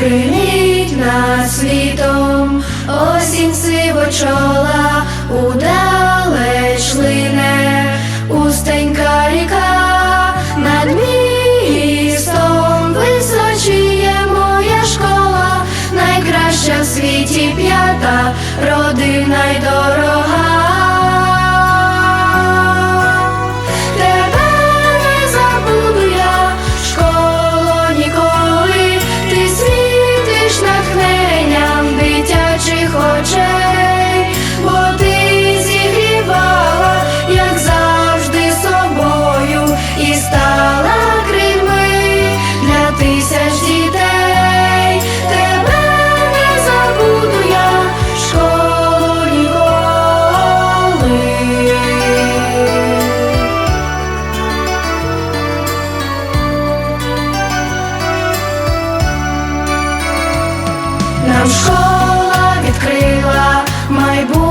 бринить над світом, осінь сивочола удалеч лине, устенька ріка над містом височіє моя школа, найкраща в світі п'ята, родина й дорога. Нам школа відкрила майбутнє.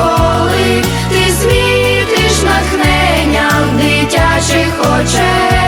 коли ти світиш натхненням дитячих очей.